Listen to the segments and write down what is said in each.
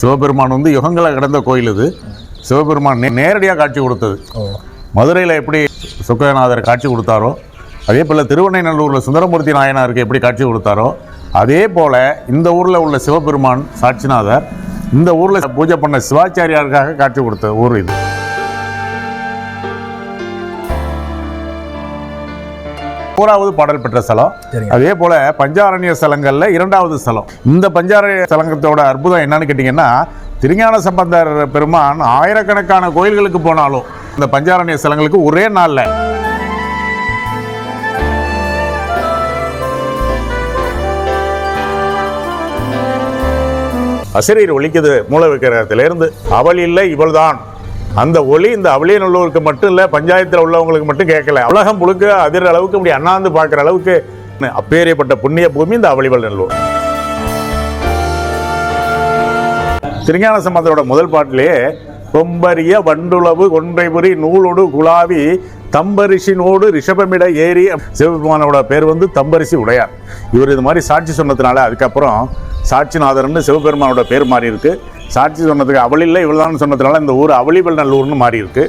சிவபெருமான் வந்து யுகங்களை கடந்த கோயில் இது. சிவபெருமான் நே- நேரடியாக காட்சி கொடுத்தது. மதுரையில் எப்படி சுக்கநாதர் காட்சி கொடுத்தாரோ அதே போல் திருவண்ணைநல்லூரில் சுந்தரமூர்த்தி நாயனாருக்கு எப்படி காட்சி கொடுத்தாரோ அதே போல் இந்த ஊரில் உள்ள சிவபெருமான் சாட்சிநாதர் இந்த ஊரில் பூஜை பண்ண சிவாச்சாரியாருக்காக காட்சி கொடுத்த ஊர் இது. மூணாவது பாடல் பெற்ற ஸ்தலம். அதே போல பஞ்சாரண்ய ஸ்தலங்கள்ல இரண்டாவது ஸ்தலம் இந்த பஞ்சாரண்ய ஸ்தலங்கத்தோட அற்புதம் என்னன்னு கேட்டிங்கன்னா திருஞான சம்பந்தர் பெருமான் ஆயிரக்கணக்கான கோயில்களுக்கு போனாலும் இந்த பஞ்சாரண்ய ஸ்தலங்களுக்கு ஒரே நாள்ல. அசிரியர் ஒழிக்குது மூல விக்கிரகத்திலிருந்து அவள் இல்லை இவள்தான். அந்த ஒளி இந்த அவளியநல்லூருக்கு மட்டும் இல்லை பஞ்சாயத்தில் உள்ளவங்களுக்கு மட்டும் கேட்கல. உலகம் முழுக்க அதிர அளவுக்கு இப்படி அண்ணாந்து பார்க்குற அளவுக்கு அப்பேரியப்பட்ட புண்ணிய பூமி இந்த அவளிவல் நல்லூர் திருஞான சம்பந்தரோட முதல் பாட்டிலேயே கொம்பரிய வண்டுளவு ஒன்றைபுரி நூலோடு குலாவி தம்பரிசினோடு ரிஷபமிட ஏறி சிவபெருமானோட பேர் வந்து தம்பரிசி உடையார். இவர் இது மாதிரி சாட்சி சொன்னதுனால அதுக்கப்புறம் சாட்சிநாதர்னு சிவபெருமானோட பேர் மாறி இருக்கு சாட்சி சொன்னதுக்கு அவள் இல்லை இவள்தான் சொன்னதுனால இந்த ஊர் அவளிபல் நல்லூர்னு மாறி இருக்கு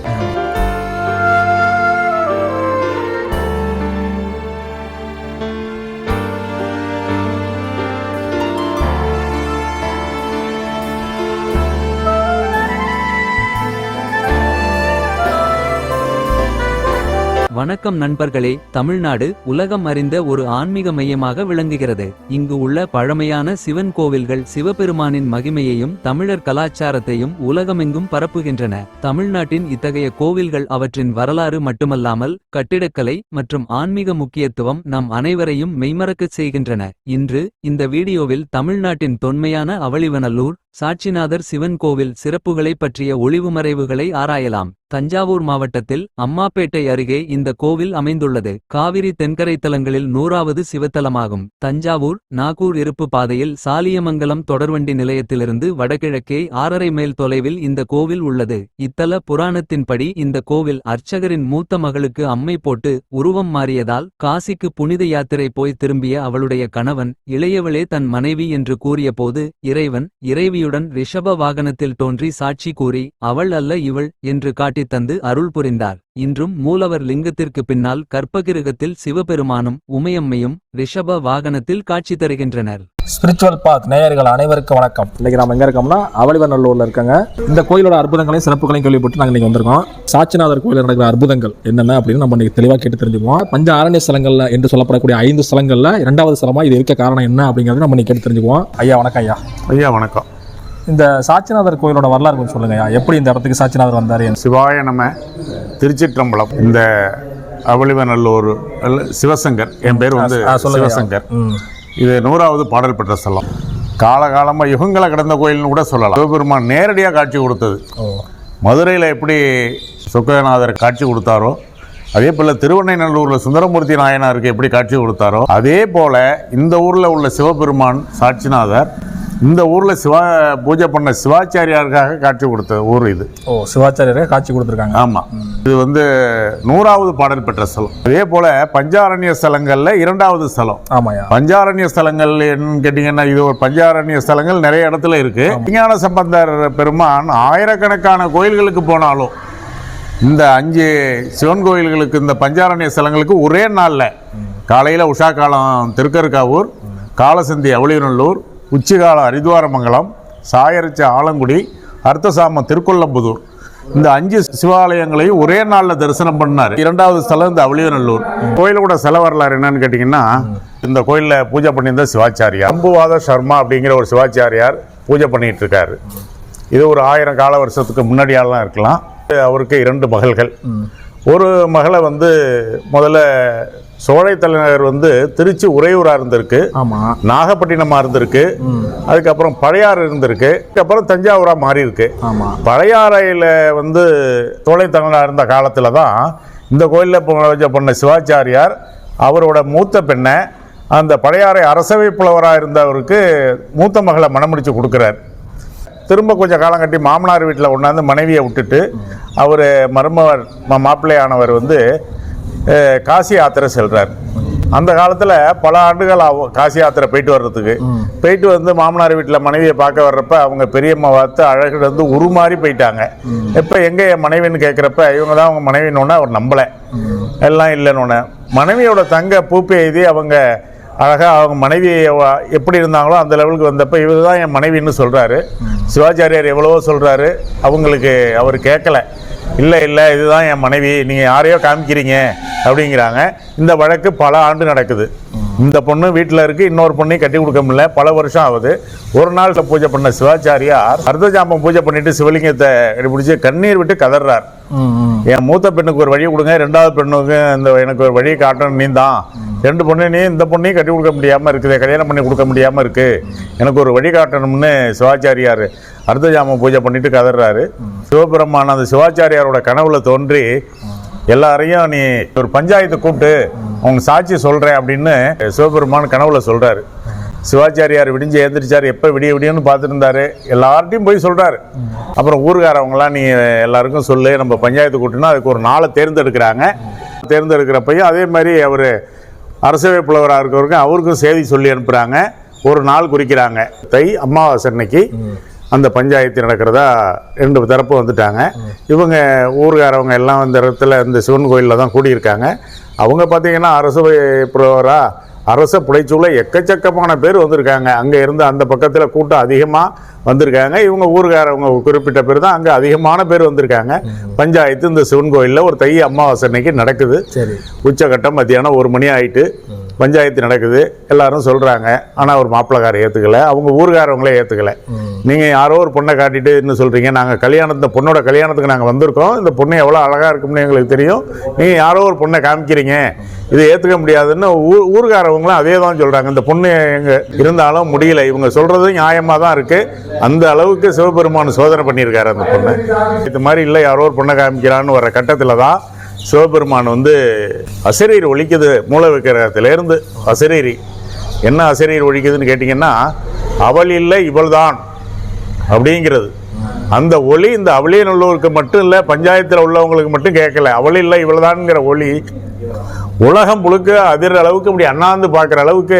வணக்கம் நண்பர்களே தமிழ்நாடு உலகம் அறிந்த ஒரு ஆன்மீக மையமாக விளங்குகிறது. இங்கு உள்ள பழமையான சிவன் கோவில்கள் சிவபெருமானின் மகிமையையும் தமிழர் கலாச்சாரத்தையும் உலகமெங்கும் பரப்புகின்றன. தமிழ்நாட்டின் இத்தகைய கோவில்கள் அவற்றின் வரலாறு மட்டுமல்லாமல் கட்டிடக்கலை மற்றும் ஆன்மீக முக்கியத்துவம் நம் அனைவரையும் மெய்மறக்கச் செய்கின்றன. இன்று இந்த வீடியோவில் தமிழ்நாட்டின் தொன்மையான அவளிவனல்லூர் சாட்சிநாதர் சிவன் கோவில் சிறப்புகளைப் பற்றிய ஒளிவுமறைவுகளை ஆராயலாம். தஞ்சாவூர் மாவட்டத்தில் அம்மாப்பேட்டை அருகே இந்த கோவில் அமைந்துள்ளது. காவிரி தென்கரை தலங்களில் நூறாவது சிவத்தலமாகும். தஞ்சாவூர் நாகூர் இருப்பு பாதையில் சாலியமங்கலம் தொடர்வண்டி நிலையத்திலிருந்து வடகிழக்கே ஆறரை மைல் தொலைவில் இந்த கோவில் உள்ளது. இத்தல புராணத்தின்படி இந்த கோவில் அர்ச்சகரின் மூத்த மகளுக்கு அம்மை போட்டு உருவம் மாறியதால் காசிக்கு புனித யாத்திரை போய் திரும்பிய அவளுடைய கணவன் இளையவளே தன் மனைவி என்று கூறியபோது இறைவன் இறைவி இறைவியுடன் ரிஷப வாகனத்தில் தோன்றி சாட்சி கூறி அவள் அல்ல இவள் என்று காட்டித் தந்து அருள் புரிந்தார். இன்றும் மூலவர் லிங்கத்திற்கு பின்னால் கற்பகிருகத்தில் சிவபெருமானும் உமையம்மையும் ரிஷப வாகனத்தில் காட்சி தருகின்றனர். ஸ்பிரிச்சுவல் பாத் நேயர்கள் அனைவருக்கும் வணக்கம். இன்னைக்கு நம்ம எங்க இருக்கோம்னா அவளிவநல்லூர்ல இருக்கங்க. இந்த கோயிலோட அற்புதங்களையும் சிறப்புகளையும் கேள்விப்பட்டு நாங்கள் இன்னைக்கு வந்திருக்கோம். சாட்சிநாதர் கோயிலில் நடக்கிற அற்புதங்கள் என்னென்ன அப்படின்னு நம்ம இன்னைக்கு தெளிவாக கேட்டு தெரிஞ்சுக்குவோம். பஞ்ச ஆரண்ய ஸ்தலங்கள்ல என்று சொல்லப்படக்கூடிய ஐந்து ஸ்தலங்கள்ல இரண்டாவது ஸ்தலமா இது இருக்க காரணம் என்ன அப்படிங்கறத நம்ம இன்னைக்கு கேட்டு தெரிஞ்சுக்குவோம். ஐயா வணக்கம் ஐயா. ஐயா வணக்கம். இந்த சாட்சிநாதர் கோயிலோட வரலாறு கொஞ்சம் சொல்லுங்க ஐயா. எப்படி இந்த இடத்துக்கு சாட்சிநாதர் வந்தாரு சிவாய நம திருச்சிற்றம்பலம். இந்த அவளிவநல்லூர் சிவசங்கர் என் பேர் வந்து. சிவசங்கர். இது நூறாவது பாடல் பெற்ற ஸ்தலம். காலகாலமாக யுகங்களை கடந்த கோயில்னு கூட சொல்லலாம். சிவபெருமான் நேரடியாக காட்சி கொடுத்தது. மதுரையில் எப்படி சுக்கநாதர் காட்சி கொடுத்தாரோ அதே போல் திருவண்ணைநல்லூரில் சுந்தரமூர்த்தி நாயனாருக்கு எப்படி காட்சி கொடுத்தாரோ அதே போல் இந்த ஊரில் உள்ள சிவபெருமான் சாட்சிநாதர் இந்த ஊரில் சிவா பூஜை பண்ண சிவாச்சாரியாருக்காக காட்சி கொடுத்த ஊர் இது. ஓ சிவாச்சாரியரே காட்சி கொடுத்துருக்காங்க. ஆமாம் இது வந்து நூறாவது பாடல் பெற்ற ஸ்தலம். அதே போல் பஞ்சாரண்ய ஸ்தலங்களில் இரண்டாவது ஸ்தலம். ஆமாய்யா. பஞ்சாரண்ய ஸ்தலங்கள் என்னன்னு கேட்டிங்கன்னா இது ஒரு பஞ்சாரண்ய ஸ்தலங்கள் நிறைய இடத்துல இருக்கு. விஞ்ஞான சம்பந்தர் பெருமான் ஆயிரக்கணக்கான கோயில்களுக்கு போனாலும் இந்த அஞ்சு சிவன் கோயில்களுக்கு இந்த பஞ்சாரண்ய ஸ்தலங்களுக்கு ஒரே நாளில் காலையில் உஷா காலம் திருக்கருக்காவூர் காலசந்தி அவளியநல்லூர் உச்சிகாலம் ஹரித்வாரமங்கலம் சாயரிச்ச ஆலங்குடி அர்த்தசாம திருக்கொல்லம்புதூர். இந்த அஞ்சு சிவாலயங்களையும் ஒரே நாளில் தரிசனம் பண்ணார். இரண்டாவது ஸ்தலம் இந்த அவளியநல்லூர் கோயிலோட செல வரலாறு என்னன்னு கேட்டிங்கன்னா இந்த கோயிலில் பூஜை பண்ணியிருந்த சிவாச்சாரியார். அம்புவாத சர்மா அப்படிங்கிற ஒரு சிவாச்சாரியார் பூஜை பண்ணிட்டு இருக்காரு இது ஒரு ஆயிரம் கால வருஷத்துக்கு முன்னாடியாலாம் இருக்கலாம். அவருக்கு இரண்டு மகள்கள். ஒரு மகளை வந்து முதல்ல சோழை தலைநகர் வந்து திருச்சி உறையூராக இருந்திருக்கு. ஆமா. நாகப்பட்டினமாக இருந்திருக்கு. அதுக்கப்புறம் பழையாறு இருந்திருக்கு. அதுக்கப்புறம் தஞ்சாவூராக மாறி இருக்கு பழையாறையில் வந்து தோலை தமிழாக இருந்த காலத்தில் தான் இந்த கோயிலில் பண்ண சிவாச்சாரியார் அவரோட மூத்த பெண்ணை அந்த பழையாறை அரசவை புலவராக இருந்தவருக்கு மூத்த மகளை மணமுடிச்சு கொடுக்குறார். திரும்ப கொஞ்சம் காலம் கட்டி மாமனார் வீட்டில் கொண்டாந்து மனைவியை விட்டுட்டு அவர் மருமவர் மாப்பிள்ளையானவர் வந்து காசி யாத்திரை செல்றார். அந்த காலத்தில் பல ஆண்டுகள் ஆகும் காசி யாத்திரை போயிட்டு வர்றதுக்கு. போயிட்டு வந்து மாமனார் வீட்டில் மனைவியை பார்க்க வர்றப்ப அவங்க பெரியம்மா பார்த்து அழகு வந்து உருமாறி போயிட்டாங்க. இப்போ எங்கே என் மனைவின்னு கேட்குறப்ப இவங்க தான் அவங்க மனைவின்னு அவர் நம்பலை. எல்லாம் இல்லைன்னு மனைவியோட தங்க பூப்பை எழுதி அவங்க அழகாக அவங்க மனைவி எப்படி இருந்தாங்களோ அந்த லெவலுக்கு வந்தப்போ இவர் தான் என் மனைவின்னு சொல்கிறாரு சிவாச்சாரியார் எவ்வளவோ சொல்கிறாரு அவங்களுக்கு அவர் கேட்கல இல்லை இல்லை இதுதான் என் மனைவி. நீங்கள் யாரையோ காமிக்கிறீங்க அப்படிங்கிறாங்க. இந்த வழக்கு பல ஆண்டு நடக்குது. இந்த பொண்ணு வீட்டில் இருக்குது இன்னொரு பொண்ணையும் கட்டி கொடுக்க முடியல. பல வருஷம் ஆகுது. ஒரு நாள் பூஜை பண்ண சிவாச்சாரியார் அர்த்தஜாமம் பூஜை பண்ணிட்டு சிவலிங்கத்தை பிடிச்சி கண்ணீர் விட்டு கதறார் என் மூத்த பெண்ணுக்கு ஒரு வழி கொடுங்க ரெண்டாவது பெண்ணுக்கு இந்த எனக்கு ஒரு வழி காட்டணும் நீ தான் ரெண்டு பொண்ணு நீ இந்த பொண்ணையும் கட்டி கொடுக்க முடியாமல் இருக்குது கல்யாணம் பண்ணி கொடுக்க முடியாமல் இருக்குது எனக்கு ஒரு வழி காட்டணும்னு சிவாச்சாரியார் அர்த்தஜாம பூஜை பண்ணிட்டு கதறாரு. சிவபெருமான் அந்த சிவாச்சாரியாரோட கனவுல தோன்றி எல்லாரையும் நீ ஒரு பஞ்சாயத்தை கூப்பிட்டு அவங்க சாட்சி சொல்றேன் அப்படின்னு சிவபெருமான் கனவுல சொல்றாரு. சிவாச்சாரியார் விடிஞ்சு எழுந்திரிச்சார் எப்போ விடிய விடியன்னு பார்த்துருந்தாரு. எல்லார்ட்டையும் போய் சொல்கிறாரு அப்புறம் ஊருக்காரவங்களாம் நீ எல்லாருக்கும் சொல்லு நம்ம பஞ்சாயத்து கூட்டினா அதுக்கு ஒரு நாளை தேர்ந்தெடுக்கிறாங்க. தேர்ந்தெடுக்கிறப்பையும் அதே மாதிரி அவர் அரசவை புலவராக இருக்கிறவருக்கும் அவருக்கும் செய்தி சொல்லி அனுப்புகிறாங்க ஒரு நாள் குறிக்கிறாங்க. தை அமாவாசை அன்னைக்கு அந்த பஞ்சாயத்து நடக்கிறதா ரெண்டு தரப்பு வந்துட்டாங்க. இவங்க ஊருக்காரவங்க எல்லாம் இந்த இடத்துல இந்த சிவன் கோயிலில் தான் கூடியிருக்காங்க. அவங்க பார்த்தீங்கன்னா அரசவை புலவராக அரச புடைச்சூழ எக்கச்சக்கமான பேர் வந்திருக்காங்க. அங்கே இருந்து அந்த பக்கத்தில் கூட்டம் அதிகமாக வந்திருக்காங்க. இவங்க ஊருக்காரவங்க குறிப்பிட்ட பேர் தான் அங்கே அதிகமான பேர் வந்திருக்காங்க. பஞ்சாயத்து இந்த சிவன் கோயிலில் ஒரு தை அமாவாசை அன்னைக்கு நடக்குது. சரி. உச்சகட்டம் மத்தியானம் ஒரு மணி ஆயிட்டு. பஞ்சாயத்து நடக்குது எல்லாரும் சொல்கிறாங்க ஆனால் ஒரு மாப்பிள்ளக்காரை ஏற்றுக்கல அவங்க ஊருக்காரவங்களே ஏற்றுக்கலை நீங்கள் யாரோ ஒரு பொண்ணை காட்டிட்டு என்ன சொல்கிறீங்க நாங்கள் கல்யாணம் பொண்ணோட கல்யாணத்துக்கு நாங்கள் வந்திருக்கோம். இந்த பொண்ணு எவ்வளோ அழகாக இருக்கும்னு எங்களுக்கு தெரியும். நீங்கள் யாரோ ஒரு பொண்ணை காமிக்கிறீங்க. இதை ஏற்றுக்க முடியாதுன்னு ஊர் ஊருக்காரவங்களும் அதே தான் சொல்கிறாங்க இந்த பொண்ணு எங்கே இருந்தாலும் முடியல. இவங்க சொல்கிறது நியாயமாக தான் இருக்குது அந்த அளவுக்கு சிவபெருமான் சோதனை பண்ணியிருக்காரு அந்த பொண்ணு. இது மாதிரி இல்லை யாரோ ஒரு பொண்ணை காமிக்கிறான்னு வர கட்டத்தில் தான் சிவபெருமான் வந்து அசிரீர் ஒழிக்குது மூல விக்கிரகத்திலேருந்து. அசிரீரி. என்ன அசிரீர் ஒழிக்குதுன்னு கேட்டிங்கன்னா அவள் இல்லை இவள்தான் அப்படிங்கிறது. அந்த ஒளி இந்த அவளியநல்லூருக்கு மட்டும் இல்லை பஞ்சாயத்தில் உள்ளவங்களுக்கு மட்டும் கேட்கல. அவள் இல்லை இவள்தான்ங்கிற ஒளி உலகம் முழுக்க அதிர அளவுக்கு இப்படி அண்ணாந்து பார்க்குற அளவுக்கு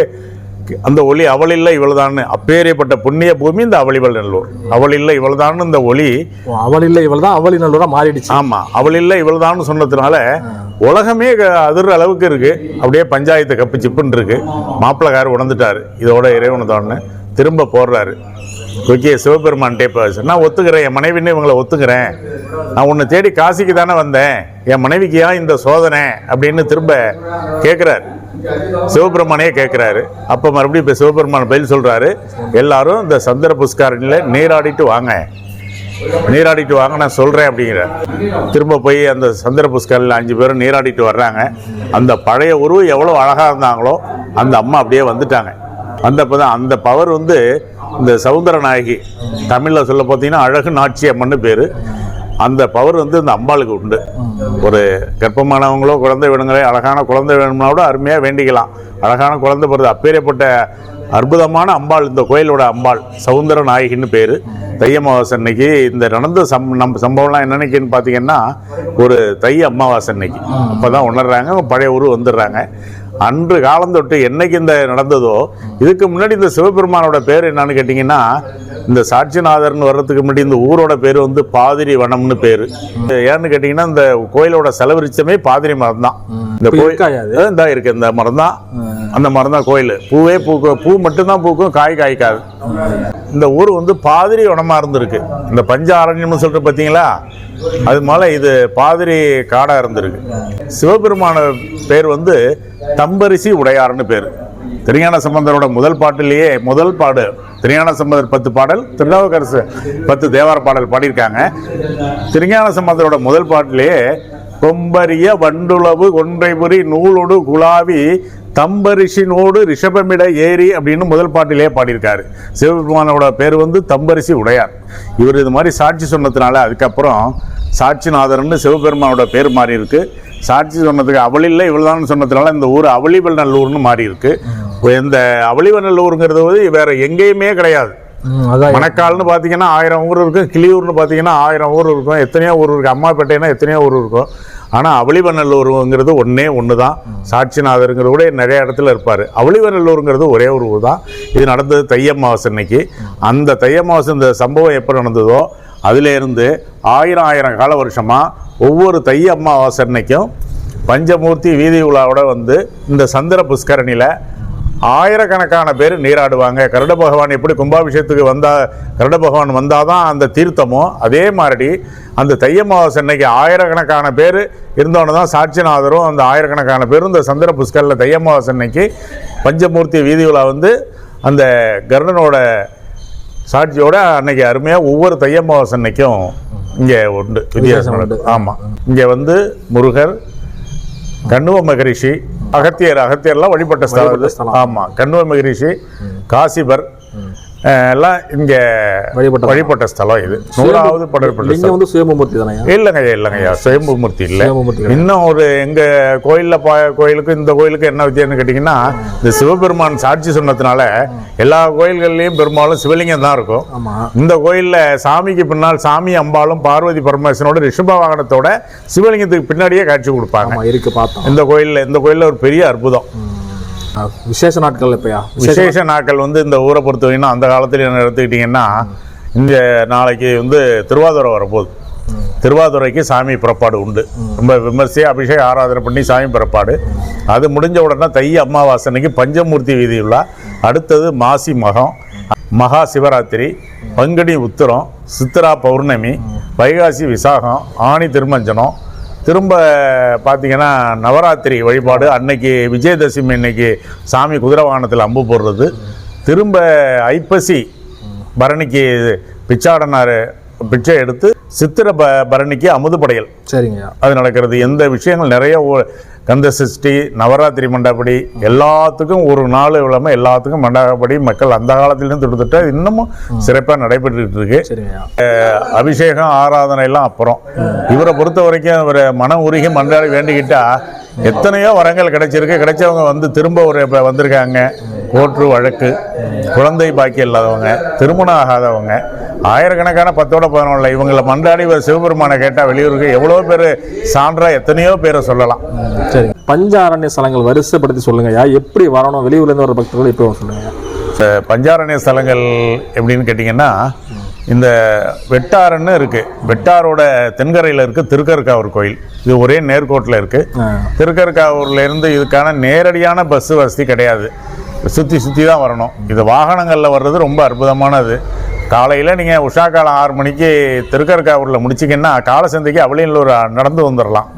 அந்த ஒளி அவள் இல்லை இவள்தான்னு அப்பேரியப்பட்ட புண்ணிய பூமி இந்த அவளிவள் நல்லூர். அவள் இல்லை இவள்தான்னு இந்த ஒளி. அவள் இல்லை இவள் தான் அவள் நல்லூரா மாறிடுச்சு. ஆமா அவள் இல்லை இவள்தான்னு சொன்னதுனால உலகமே அதிர்ற அளவுக்கு இருக்கு. அப்படியே பஞ்சாயத்து கப்பு சிப்புன்னு இருக்கு. மாப்பிள்ளைக்கார் உணர்ந்துட்டாரு. இதோட இறைவனதோன்னு திரும்ப போடுறாரு. ஓகே சிவபெருமான்ட்டே இப்போ நான் ஒத்துக்கிறேன் என் மனைவின்னு இவங்களை ஒத்துக்கிறேன். நான் உன்னை தேடி காசிக்கு தானே வந்தேன். என் மனைவிக்கு ஏன் இந்த சோதனை? அப்படின்னு திரும்ப கேட்குறாரு சிவபெருமானே கேட்குறாரு அப்போ மறுபடியும் இப்போ சிவபெருமான் பதில் சொல்கிறாரு எல்லாரும் இந்த சந்திர புஷ்காரணியில் நீராடிட்டு வாங்க. நீராடிட்டு வாங்க நான் சொல்கிறேன் அப்படிங்கிற திரும்ப போய் அந்த சந்திர புஷ்கரில் அஞ்சு பேரும் நீராடிட்டு வர்றாங்க. அந்த பழைய உருவம் எவ்வளோ அழகாக இருந்தாங்களோ அந்த அம்மா அப்படியே வந்துட்டாங்க. வந்தப்போ தான் அந்த பவர் வந்து இந்த சவுந்தர நாயகி தமிழில் சொல்ல பார்த்தீங்கன்னா அழகு நாட்சி அம்மன்னு பேர். அந்த பவர் வந்து இந்த அம்பாளுக்கு உண்டு. ஒரு கர்ப்பமானவங்களோ குழந்தை வேணுங்களே அழகான குழந்தை வேணும்னா கூட அருமையாக வேண்டிக்கலாம். அழகான குழந்தை பிறகு அப்பேற்பட்ட அற்புதமான அம்பாள் இந்த கோயிலோட அம்பாள் சவுந்தர நாயகின்னு பேர். தை அமாவாசை அன்னைக்கு இந்த நடந்த சம் நம்ம சம்பவம்லாம் என்னன்னைக்குன்னு பார்த்தீங்கன்னா ஒரு தை அமாவாசை அன்னைக்கு. அப்போ தான் உணர்றாங்க பழைய ஊர் வந்துடுறாங்க. அன்று காலம் தொட்டு என்னைக்கு இந்த நடந்ததோ இதுக்கு முன்னாடி இந்த சிவபெருமானோட பேர் என்னன்னு கேட்டிங்கன்னா இந்த சாட்சிநாதர்னு வர்றதுக்கு முன்னாடி இந்த ஊரோட பேர் வந்து பாதிரி வனம்னு பேர். ஏன்னு கேட்டிங்கன்னா இந்த கோயிலோட செலவரிச்சமே பாதிரி மரம் தான் இந்த கோயில் இருக்கு இந்த மரம் தான் அந்த மரம் தான் கோயில். பூவே பூக்கும் பூ மட்டும்தான் பூக்கும் காய் காய்க்காது. இந்த ஊர் வந்து பாதிரி உடமாக இருந்திருக்கு. இந்த பஞ்ச அரண்யம்னு சொல்லிட்டு பார்த்தீங்களா அது மேலே இது பாதிரி காடாக இருந்திருக்கு. சிவபெருமான பேர் வந்து தம்பரிசி உடையார்னு பேர். திருஞான சம்பந்தரோட முதல் பாட்டிலேயே முதல் பாடு. திருஞான சம்பந்தர் பத்து பாடல் திருநாவுக்கரசு பத்து தேவார பாடல் பாடியிருக்காங்க. திருஞான சம்பந்தரோட முதல் பாட்டிலேயே கொம்பரிய வண்டுளவு கொன்றைபுரி நூலோடு குலாவி தம்பரிசினோடு ரிஷபமிட ஏரி அப்படின்னு முதல் பாட்டிலேயே பாடியிருக்காரு. சிவபெருமானோட பேர் வந்து தம்பரிசி உடையார். இவர் இது மாதிரி சாட்சி சொன்னதுனால அதுக்கப்புறம் சாட்சிநாதர்னு சிவபெருமானோட பேர் மாறி இருக்கு சாட்சி சொன்னதுக்கு அவளில்லை இவ்வளவுதான் சொன்னதுனால இந்த ஊர் அவளிவல் நல்லூர்னு மாறி இருக்கு இந்த அவளிவல் நல்லூருங்கிறது வந்து வேற எங்கேயுமே கிடையாது. மணக்கால்னு பார்த்தீங்கன்னா ஆயிரம் ஊர் இருக்கும் கிளியூர்னு பார்த்தீங்கன்னா ஆயிரம் ஊர் இருக்கும். எத்தனையோ ஊர் இருக்குது அம்மாப்பேட்டைனா எத்தனையோ ஊர் இருக்கும். ஆனால் அவளிவநல்லூருங்கிறது ஒன்றே ஒன்று தான் சாட்சிநாதருங்கிறது கூட நிறைய இடத்துல இருப்பார். அவளிவநல்லூருங்கிறது ஒரே ஒரு ஊர் தான் இது நடந்தது தையம்மாவாசை அன்னைக்கு அந்த தையம்மாவாசை இந்த சம்பவம் எப்போ நடந்ததோ அதிலேருந்து ஆயிரம் ஆயிரம் கால வருஷமாக ஒவ்வொரு தை அன்னைக்கும் பஞ்சமூர்த்தி வீதி உலாவோட வந்து இந்த சந்திர புஷ்கரணியில் ஆயிரக்கணக்கான பேர் நீராடுவாங்க. கருட பகவான் எப்படி கும்பாபிஷேகத்துக்கு வந்தா கருட பகவான் வந்தால் தான் அந்த தீர்த்தமோ அதே மாதிரி அந்த தையமாவாசை அன்னைக்கு ஆயிரக்கணக்கான பேர் இருந்தோன்னு தான் சாட்சிநாதரும் அந்த ஆயிரக்கணக்கான பேரும் இந்த சந்திர புஷ்கரில் தையமாவாசை அன்னைக்கு பஞ்சமூர்த்தி வீதி உலா வந்து அந்த கருடனோட சாட்சியோட அன்னைக்கு அருமையாக ஒவ்வொரு தையமாவாசை அன்னைக்கும் இங்கே உண்டு வித்தியாசம் ஆமாம் இங்கே வந்து முருகர் கண்ணுவ மகரிஷி அகத்தியர் அகத்தியர்லாம் வழிபட்ட ஸ்தலம். ஆமாம் கண்ணுவ மகரிஷி காசிபர் எல்லாம் இங்கே வழிபட்ட வழிபட்ட ஸ்தலம் இது. நூறாவது படப்பட்ட லிங்கம் ஸ்தலம். வந்து சுயம்பூர்த்தி தானே இல்லைங்கய்யா இல்லைங்கய்யா சுயம்புமூர்த்தி இல்லை. இன்னும் ஒரு எங்க கோயில்ல பா கோயிலுக்கும் இந்த கோயிலுக்கும் என்ன வித்தியாசம்னு கேட்டிங்கன்னா இந்த சிவபெருமான் சாட்சி சொன்னதுனால எல்லா கோயில்கள்லயும் பெரும்பாலும் சிவலிங்கம் தான் இருக்கும். இந்த கோயில்ல சாமிக்கு பின்னால் சாமி அம்பாளும் பார்வதி பரமேஸ்வரனோட ரிஷப வாகனத்தோட சிவலிங்கத்துக்கு பின்னாடியே காட்சி கொடுப்பாங்க. இருக்கு பார்த்தோம். இந்த கோயில்ல இந்த கோயில்ல ஒரு பெரிய அற்புதம். விசேஷ நாட்கள் எப்பயா? விசேஷ நாட்கள் வந்து இந்த ஊரை பொறுத்த வரைக்கும் அந்த காலத்தில் என்ன எடுத்துக்கிட்டிங்கன்னா இந்த நாளைக்கு வந்து திருவாதிரை வரப்போகுது. திருவாதுரைக்கு சாமி புறப்பாடு உண்டு. ரொம்ப விமர்சையாக அபிஷேக ஆராதனை பண்ணி சாமி புறப்பாடு. அது முடிஞ்ச உடனே தை அமாவாசனைக்கு பஞ்சமூர்த்தி வீதி விழா அடுத்தது மாசி மகம் மகா சிவராத்திரி பங்குனி உத்திரம் சித்ரா பௌர்ணமி வைகாசி விசாகம் ஆணி திருமஞ்சனம் திரும்ப பார்த்தீங்கன்னா நவராத்திரி வழிபாடு அன்னைக்கு விஜயதசமி அன்னைக்கு சாமி குதிரை வாகனத்தில் அம்பு போடுறது. திரும்ப ஐப்பசி பரணிக்கு பிச்சாடனார் பிச்சை எடுத்து சித்திர ப பரணிக்கு அமுது படையல். சரிங்கய்யா அது நடக்கிறது. எந்த விஷயங்கள் நிறைய கந்த சஷ்டி நவராத்திரி மண்டபடி எல்லாத்துக்கும் ஒரு நாள் இல்லாமல் எல்லாத்துக்கும் மண்டபடி மக்கள் அந்த காலத்திலேருந்து தொடுத்துட்டு இன்னமும் சிறப்பாக நடைபெற்றுட்டு இருக்கு. அபிஷேகம் ஆராதனை எல்லாம் அப்புறம். இவரை பொறுத்த வரைக்கும் இவரை மன உருகி மன்றாடி வேண்டிக்கிட்டா எத்தனையோ வரங்கள் கிடைச்சிருக்கு. கிடைச்சவங்க வந்து திரும்ப ஒரு இப்போ வந்திருக்காங்க. கோற்று வழக்கு குழந்தை பாக்கியம் இல்லாதவங்க திருமணம் ஆகாதவங்க ஆயிரக்கணக்கான பத்தோட பதினொன்றில் இவங்களை மன்றாடி இவர் சிவபெருமானை கேட்டால் வெளியூருக்கு எவ்வளோ பேர் சான்றா எத்தனையோ பேரை சொல்லலாம். சரி. பஞ்ச அரண்ய ஸ்தலங்கள் வரிசைப்படுத்தி சொல்லுங்கய்யா எப்படி வரணும்? வெளியூர்லேருந்து வர பக்தர்கள் எப்படி இந்த பஞ்சாரண்ய ஸ்தலங்கள் எப்படின்னு கேட்டிங்கன்னா இந்த வெட்டாறுன்னு இருக்குது வெட்டாரோட தென்கரையில் இருக்குது திருக்கருக்காவூர் கோயில். இது ஒரே நேர்கோட்டில் இருக்குது ஆ, திருக்கருக்காவூர்ல இருந்து இதுக்கான நேரடியான பஸ் வசதி கிடையாது. சுற்றி சுற்றி தான் வரணும். இது வாகனங்களில் வர்றது ரொம்ப அற்புதமானது. காலையில் நீங்கள் உஷா காலம் ஆறு மணிக்கு திருக்கருக்காவூரில் முடிச்சிங்கன்னா காலசந்தைக்கு அவளியல்லூர் நடந்து வந்துடலாம்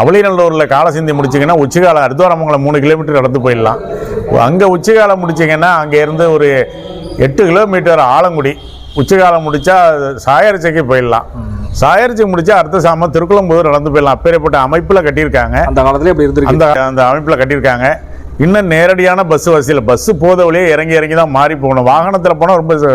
அவளிநல்லூரில் காலசந்தி முடிச்சிங்கன்னா உச்சிகாலம் அர்த்தவரமங்கலம் மூணு கிலோமீட்டர் நடந்து போயிடலாம். அங்கே உச்சிகாலம் முடிச்சிங்கன்னா அங்கேருந்து ஒரு எட்டு கிலோமீட்டர் ஆலங்குடி. உச்சிகாலம் முடிச்சா சாயரிச்சைக்கு போயிடலாம். சாயரிச்சை முடிச்சா அடுத்த சாமம் திருக்குளம்புதூர் நடந்து போயிடலாம். அப்பேற்பட்ட அமைப்பில் கட்டியிருக்காங்க. அந்த காலத்துல இப்படி இருந்திருக்கு. அந்த அந்த அமைப்பில் கட்டியிருக்காங்க. இன்னும் நேரடியான பஸ் வசதியில் பஸ்ஸு போத வழியே இறங்கி இறங்கி தான் மாறி போகணும். வாகனத்தில் போனால் ரொம்ப டூ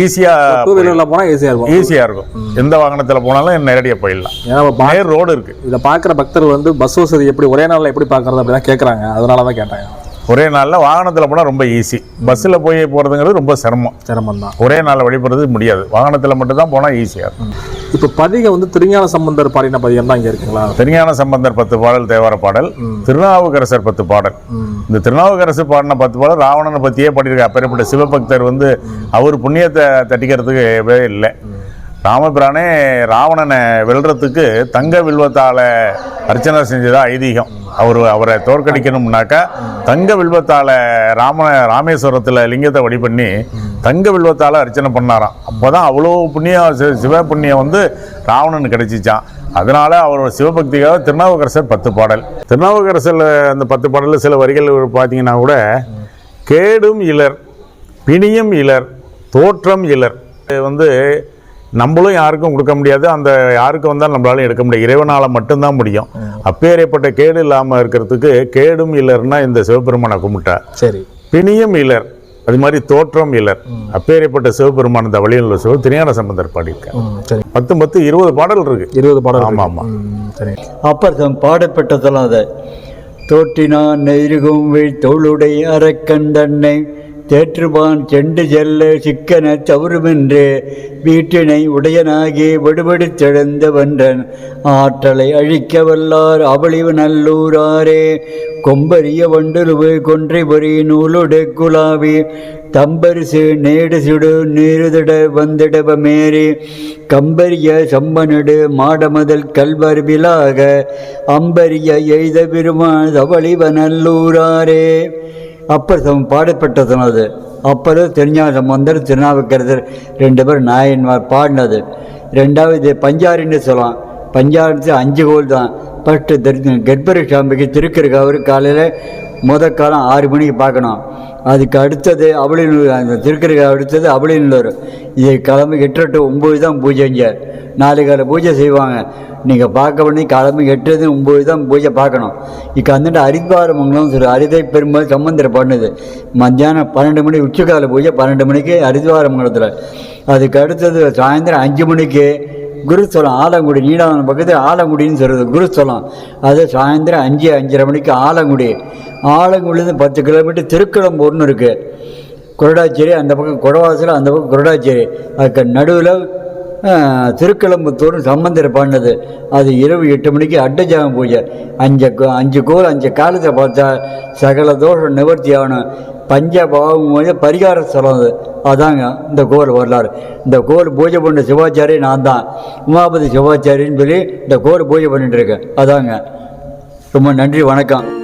ஈஸியாக வீலர்ல போனா ஈஸியா இருக்கும். ஈஸியாக இருக்கும். எந்த வாகனத்தில் போனாலும் நேரடியாக போயிடலாம். ஏன்னா ரோடு இருக்குது இதை பார்க்குற பக்தர்கள் வந்து பஸ் வசதி எப்படி ஒரே நாள்ல எப்படி பார்க்கறது அப்படிதான் கேட்குறாங்க அதனால தான் கேட்டாங்க. ஒரே நாளில் வாகனத்தில் போனால் ரொம்ப ஈஸி பஸ்ஸில் போய் போகிறதுங்கிறது ரொம்ப சிரமம். சிரமம் தான் ஒரே நாளில் வழிபடுறது முடியாது. வாகனத்தில் மட்டும்தான் போனால் ஈஸியாக இருக்கும். இப்போ பதிகை வந்து திருஞான சம்பந்தர் பாடின பதிகம் தான் இங்க இருக்குங்களா? திருஞான சம்பந்தர் பத்து பாடல் தேவார பாடல் திருநாவுக்கரசர் பத்து பாடல். இந்த திருநாவுக்கரசர் பாடின பத்து பாடல் ராவணனை பற்றியே பாடியிருக்க அப்பேற்பட்ட சிவபக்தர் வந்து அவர் புண்ணியத்தை தட்டிக்கிறதுக்கு இல்லை. ராமபிரானே ராவணனை வெல்றதுக்கு தங்க வில்வத்தால அர்ச்சனை செஞ்சதா ஐதீகம். அவர் அவரை தோற்கடிக்கணும்னாக்கா தங்க வில்வத்தால் ராம ராமேஸ்வரத்தில் லிங்கத்தை வழி பண்ணி தங்க வில்வத்தால அர்ச்சனை பண்ணாராம். அப்போதான் அவ்வளோ புண்ணியம் சிவ புண்ணியம் வந்து ராவணன் கிடைச்சிச்சான் அதனால் அவரோட சிவபக்திக்காக திருநாவுக்கரசர் பத்து பாடல். திருநாவுக்கரசர் அந்த பத்து பாடலில் சில வரிகள் பார்த்தீங்கன்னா கூட கேடும் இலர் பிணியும் இலர் தோற்றம் இலர். வந்து நம்மளும் யாருக்கும் கொடுக்க முடியாது. அந்த யாருக்கு வந்தாலும் நம்மளால எடுக்க முடியாது. இறைவனால் மட்டும்தான் முடியும். அப்பேற்பட்ட கேடு இல்லாமல் இருக்கிறதுக்கு கேடும் இலர்னா இந்த சிவபெருமானை கும்பிட்டா. சரி. பிணியும் இலர் அது மாதிரி தோற்றம் இலர் அப்பேற்பட்ட சிவபெருமான் இந்த வழியில் சிவ திருஞான சம்பந்தர் பாடியிருக்கார். பத்து பத்து இருபது பாடல் இருக்கு. இருபது பாடல் ஆமா, இருக்கு. ஆமா. ம், சரி. அப்பர் பாடப்பட்டதெல்லாம் அதை தோற்றினான் நெருகும் வீழ் தோளுடை அறக்கண்டன்னை தேற்றுவான் செண்டு செல்ல சிக்கன தவறுமென்று வீட்டினை உடையனாகி விடுபடுத்தெழுந்தவன்றன் ஆற்றலை அழிக்க வல்லார் அவளிவு நல்லூராரே. கொம்பரிய வண்டுருவு கொன்றை பொறி நூலுடு குலாவி. தம்பரிசு நேடு சுடு நீருதிட வந்திடவ மேரி கம்பரிய சம்பனடு மாடமதல் கல்வர்விலாக அம்பரிய எய்த பெருமாள் அவளிவ நல்லூராரே. அப்பர் சமம் பாடப்பட்டதுனது அப்பர் அப்பரும் தெரிஞ்சா சம்பந்தர் திருநாவுக்கரசர் ரெண்டு பேரும் நாயன்மார் பாடினது. ரெண்டாவது பஞ்சாரின்னு சொல்லலாம். பஞ்சாரத்து அஞ்சு கோல் தான். ஃபஸ்ட்டு தெரிஞ்சு கர்ப்பரி சாம்பிக்கு திருக்கருக்காவர் காலையில் முத காலம் ஆறு மணிக்கு பார்க்கணும். அதுக்கு அடுத்தது அவளிநல்லூர் அந்த திருக்கருக்கா அடுத்தது அவளிநல்லூர் இது கிளம்பி எட்டு எட்டு ஒம்பது தான் பூஜை இங்கே. நாலு கால பூஜை செய்வாங்க. நீங்கள் பார்க்க வேண்டிய காலமும் எட்டுறது ஒம்பது தான் பூஜை பார்க்கணும். இக்க வந்துட்டு ஹரித்வாரமங்கலம் சொல்லி ஹரிதை பெருமாள் சம்பந்தர் பண்ணுது. மத்தியானம் பன்னெண்டு மணி உச்சிக்கால பூஜை பன்னெண்டு மணிக்கு ஹரித்வாரமங்கலத்தில். அதுக்கு அடுத்தது சாயந்தரம் அஞ்சு மணிக்கு குருஸ்தலம் ஆலங்குடி நீடாவனம் பக்கத்தில் ஆலங்குடின்னு சொல்கிறது குருஸ்தலம். அது சாயந்தரம் அஞ்சு அஞ்சரை மணிக்கு ஆலங்குடி. ஆலங்குடியிலேருந்து பத்து கிலோமீட்டர் திருக்குளம்பூர்னு இருக்குது குரடாச்சேரி அந்த பக்கம் குடவாசல் அந்த பக்கம் குரடாச்சேரி. அதுக்கு நடுவில் திருக்கிளம்புத்தூர் சம்பந்தர் பண்ணது. அது இரவு எட்டு மணிக்கு அட்டஜாம பூஜை. அஞ்சு கோ- அஞ்சு கோல் அஞ்சு காலத்தை பார்த்தா சகல தோஷம் நிவர்த்தி ஆகணும். பஞ்சபாவம் பரிகார ஸ்தலம் அது. அதாங்க இந்த கோவில் வரலாறு. இந்த கோவில் பூஜை பண்ண சிவாச்சாரி நான் தான் உமாபதி சிவாச்சாரின்னு சொல்லி இந்த கோவில் பூஜை பண்ணிட்டு இருக்கேன். அதாங்க. ரொம்ப நன்றி வணக்கம்.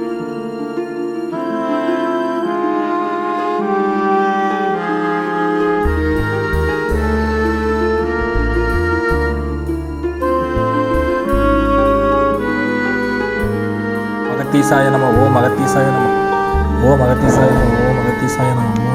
மகத்தீசாய நம ஓ மகத்தீசாய நம ஓ மகத்தீசாய நம ஓ மகத்தீசாய நம.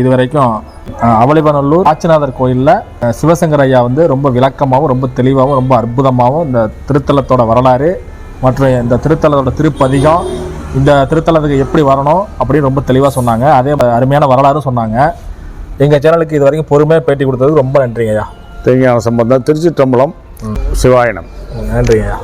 இது வரைக்கும் ஆஹ் அவலிவநல்லூர் ஆச்சிநாதர் கோயிலில் சிவசங்கர் ஐயா வந்து ரொம்ப விளக்கமாகவும் ரொம்ப தெளிவாகவும் ரொம்ப அற்புதமாகவும் இந்த திருத்தலத்தோட வரலாறு மற்றும் இந்த திருத்தலத்தோட திருப்பதிகம் இந்த திருத்தலத்துக்கு எப்படி வரணும் அப்படின்னு ரொம்ப தெளிவாக சொன்னாங்க. அதே அருமையான வரலாறும் சொன்னாங்க. எங்கள் சேனலுக்கு இது வரைக்கும் பொறுமையாக பேட்டி கொடுத்ததுக்கு ரொம்ப நன்றிங்க ஐயா தெய்ஞான சம்பந்தம் திருச்சிற்றம்பலம் சிவாயனம். நன்றிங்க ஐயா